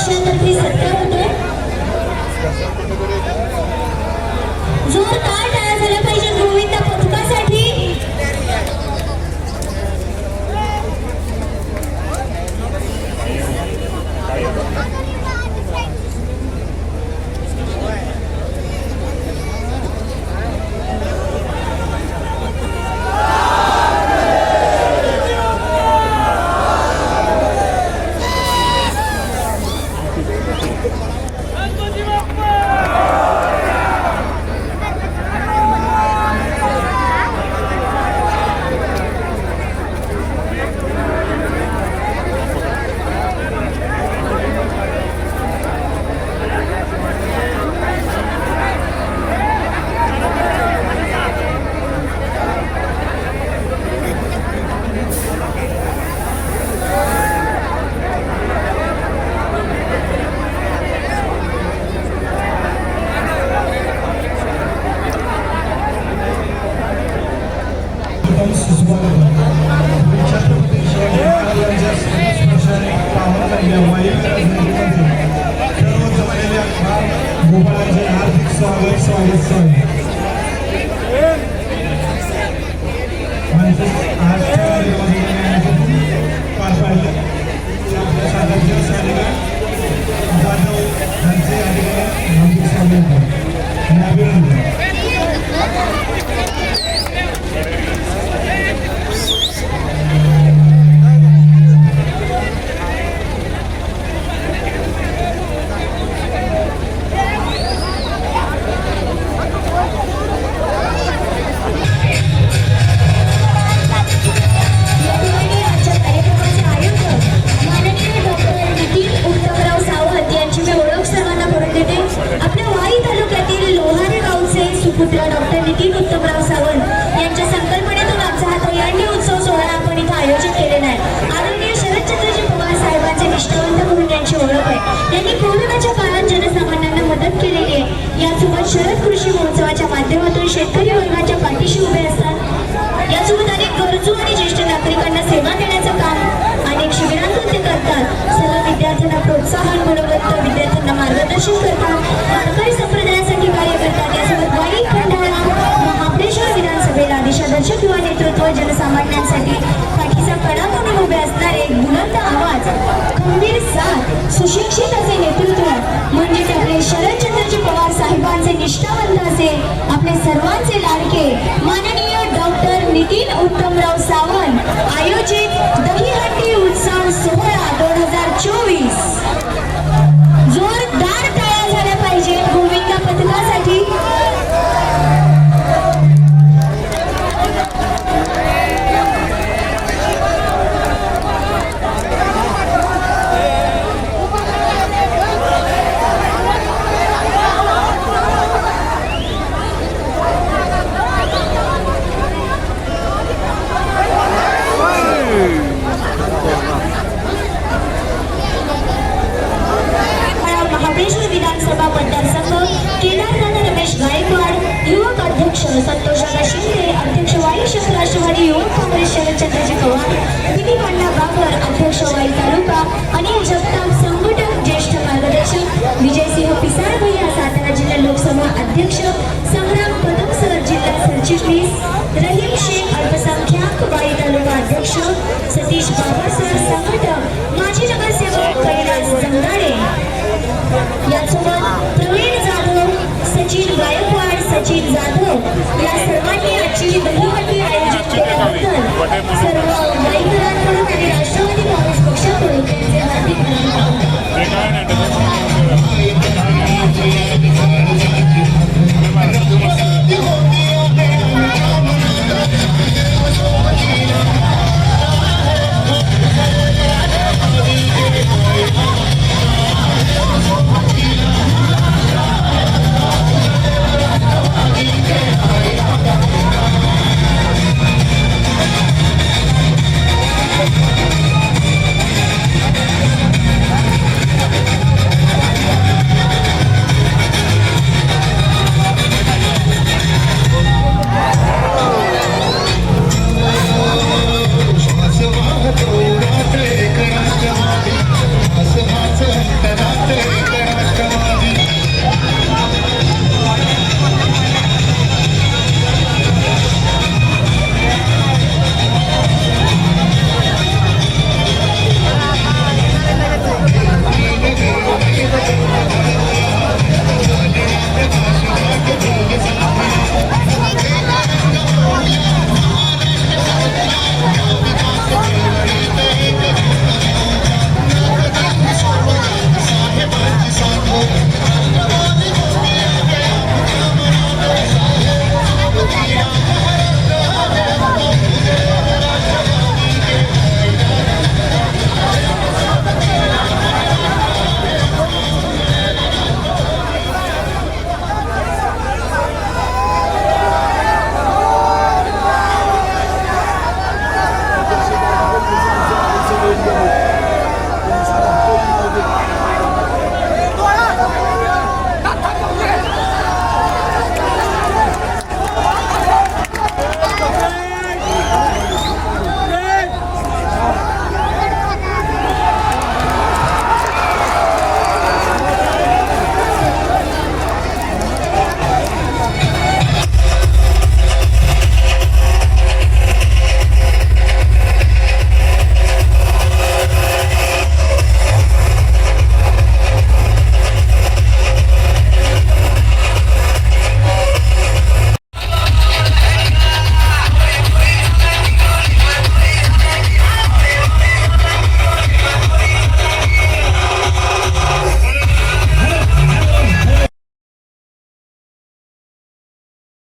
पक्षातर्फे सत्ता होते. जोर का टाळा झाला? side, left side, left side. त्यांनी कोरोनाच्या काळात जनसामान्यांना मदत केलेली आहे. यासोबत शरद कृषी महोत्सवाच्या माध्यमातून सुशिक्षित असे नेतृत्व सरचिटणीस रहीम शेख अल्पसंख्याक वाई तालुका अध्यक्ष सतीश बाबासर संघटक माजी नगरसेवक कैलास जंगाडे. यासोबत प्रवीण जाधव सचिन गायकवाड सचिन जाधव